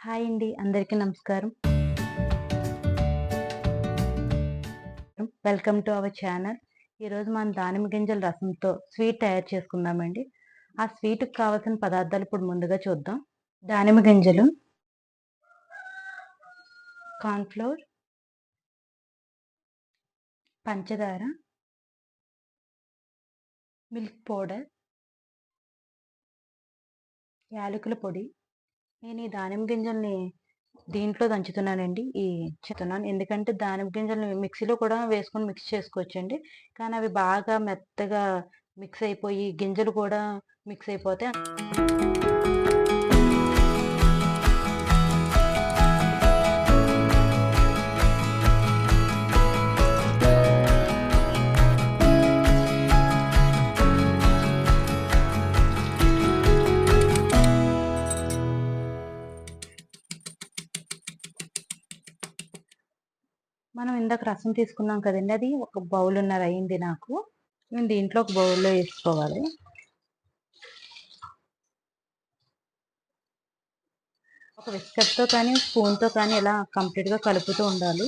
Hi అండి. అందరికీ నమస్కారం. Welcome to our channel. ఈరోజు మనం దానిమ్మ గింజల రసంతో స్వీట్ తయారు చేసుకుందామండి. ఆ స్వీట్కి కావాల్సిన పదార్థాలు ఇప్పుడు ముందుగా చూద్దాం. దానిమ్మ గింజలు కార్న్ఫ్లోర్ పంచదార మిల్క్ పౌడర్ యాలకుల పొడి నేను ఈ దానిమ్మ గింజల్ని దీంట్లో దంచుతున్నానండి. ఈ చెతున్నాను ఎందుకంటే దానిమ్మ గింజల్ని మిక్సీలో కూడా వేసుకొని మిక్స్ చేసుకోవచ్చండి. కానీ అవి బాగా మెత్తగా మిక్స్ అయిపోయి గింజలు కూడా మిక్స్ అయిపోతే మనం ఇందాక రసం తీసుకున్నాం కదండి అది ఒక బౌల్ ఉన్నారు అయింది నాకు. నేను దీంట్లో ఒక బౌల్లో వేసుకోవాలి. ఒక విస్కర్తో కానీ స్పూన్తో కానీ ఇలా కంప్లీట్గా కలుపుతూ ఉండాలి.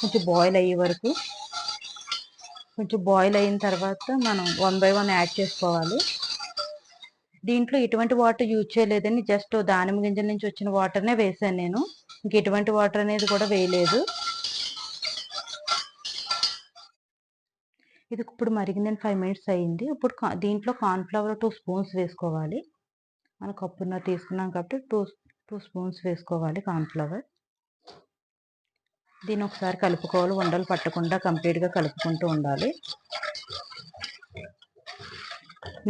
కొంచెం బాయిల్ అయ్యే వరకు. కొంచెం బాయిల్ అయిన తర్వాత మనం వన్ బై వన్ యాడ్ చేసుకోవాలి. దీంట్లో ఎటువంటి వాటర్ యూజ్ చేయలేదని జస్ట్ దానిమ్మ గింజల నుంచి వచ్చిన వాటర్నే వేసాను నేను. ఇంక ఎటువంటి వాటర్ అనేది కూడా వేయలేదు. ఇది ఇప్పుడు మరిగిందని ఫైవ్ మినిట్స్ అయ్యింది. ఇప్పుడు దీంట్లో కార్న్ఫ్లవర్ టూ స్పూన్స్ వేసుకోవాలి. మన కప్పున్న తీసుకున్నాం కాబట్టి టూ టూ స్పూన్స్ వేసుకోవాలి కార్న్ఫ్లవర్ దీన్ని ఒకసారి కలుపుకోవాలి. ఉండలు పట్టకుండా కంప్లీట్గా కలుపుకుంటూ ఉండాలి.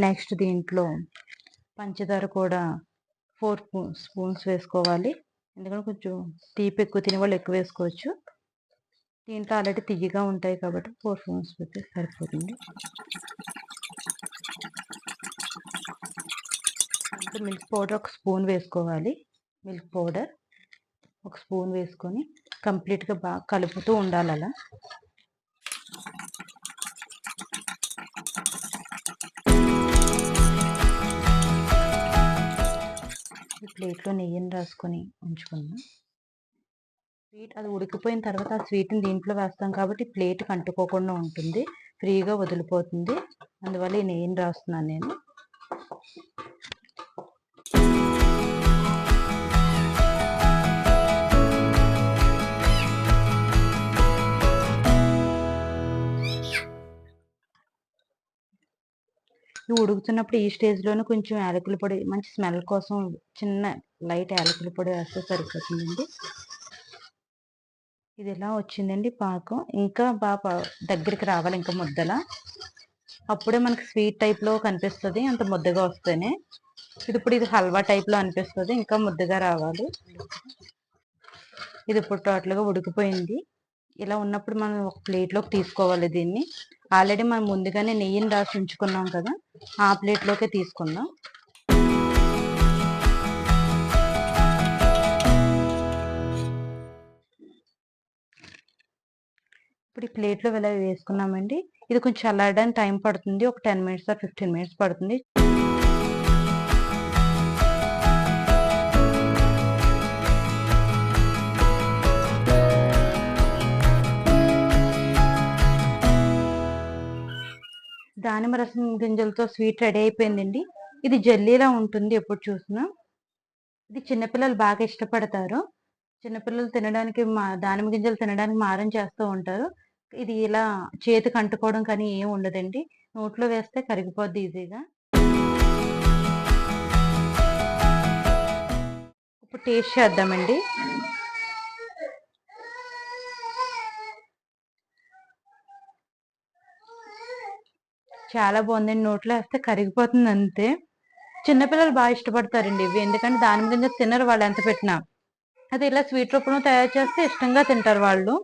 నెక్స్ట్ దీంట్లో పంచదార కూడా ఫోర్ స్పూన్స్ వేసుకోవాలి. ఎందుకంటే కొంచెం తీపి ఎక్కువ తినే వాళ్ళు ఎక్కువ వేసుకోవచ్చు. దీంట్లో ఆల్రెడీ తియ్యగా ఉంటాయి కాబట్టి ఫోర్ స్పూన్ పెడితే సరిపోతుంది. మిల్క్ పౌడర్ ఒక స్పూన్ వేసుకోవాలి. మిల్క్ పౌడర్ ఒక స్పూన్ వేసుకొని కంప్లీట్గా బాగా కలుపుతూ ఉండాలి అలా. ప్లేట్లో నెయ్యిని రాసుకొని ఉంచుకుందాం. స్వీట్ అది ఉడికిపోయిన తర్వాత ఆ స్వీట్ని దీంట్లో వేస్తాం కాబట్టి ప్లేట్ అంటుకోకుండా ఉంటుంది. ఫ్రీగా వదిలిపోతుంది. అందువల్ల ఈ నెయ్యిని రాస్తున్నాను నేను. ఇవి ఉడుకుతున్నప్పుడు ఈ స్టేజ్లోనే కొంచెం యాలకుల పొడి మంచి స్మెల్ కోసం చిన్న లైట్ యాలకుల పొడి వేస్తే సరిపోతుందండి. ఇది ఎలా వచ్చిందండి పాకం? ఇంకా బాగా దగ్గరికి రావాలి ఇంకా ముద్దల. అప్పుడే మనకి స్వీట్ టైప్లో కనిపిస్తుంది అంత ముద్దగా వస్తేనే. ఇది ఇప్పుడు ఇది హల్వా టైప్లో అనిపిస్తుంది ఇంకా ముద్దగా రావాలి. ఇది ఇప్పుడు టోటల్గా ఉడికిపోయింది. ఇలా ఉన్నప్పుడు మనం ఒక ప్లేట్లోకి తీసుకోవాలి దీన్ని. ఆల్రెడీ మనం ముందుగానే నెయ్యిని రాసి ఉంచుకున్నాం కదా ఆ ప్లేట్లోకే తీసుకుందాం. ఇప్పుడు ఈ ప్లేట్లో ఇలా వేసుకున్నామండి. ఇది కొంచెం చల్లారడానికి టైం పడుతుంది. ఒక ten minutes or fifteen minutes పడుతుంది. దానిమ్మ రసం గింజలతో స్వీట్ రెడీ అయిపోయిందండి. ఇది జల్లీలా ఉంటుంది ఎప్పుడు చూసినా. ఇది చిన్నపిల్లలు బాగా ఇష్టపడతారు. చిన్నపిల్లలు తినడానికి మా దానిమ్మ గింజలు తినడానికి మారం చేస్తూ ఉంటారు. ఇది ఇలా చేతికి అంటుకోవడం కానీ ఏం ఉండదండి. నోట్లో వేస్తే కరిగిపోద్ది ఈజీగా. ఇప్పుడు టేస్ట్ చేద్దామండి. చాలా బాగుందండి. నోట్లో వేస్తే కరిగిపోతుంది అంతే. చిన్నపిల్లలు బాగా ఇష్టపడతారండి ఇవి. ఎందుకంటే దాని గింజ తినరు వాళ్ళు ఎంత పెట్టినా. అది ఇలా స్వీట్ రూపంలో తయారు చేస్తే ఇష్టంగా తింటారు వాళ్ళు.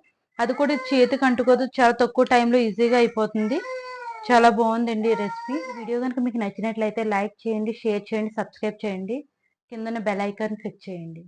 అది కూడా చేతికి అంటుకోదు. చాలా తక్కువ టైంలో ఈజీగా అయిపోతుంది. చాలా బాగుందండి ఈ రెసిపీ వీడియో కనుక మీకు నచ్చినట్లయితే లైక్ చేయండి షేర్ చేయండి సబ్స్క్రైబ్ చేయండి. కిందన బెల్ ఐకాన్ క్లిక్ చేయండి.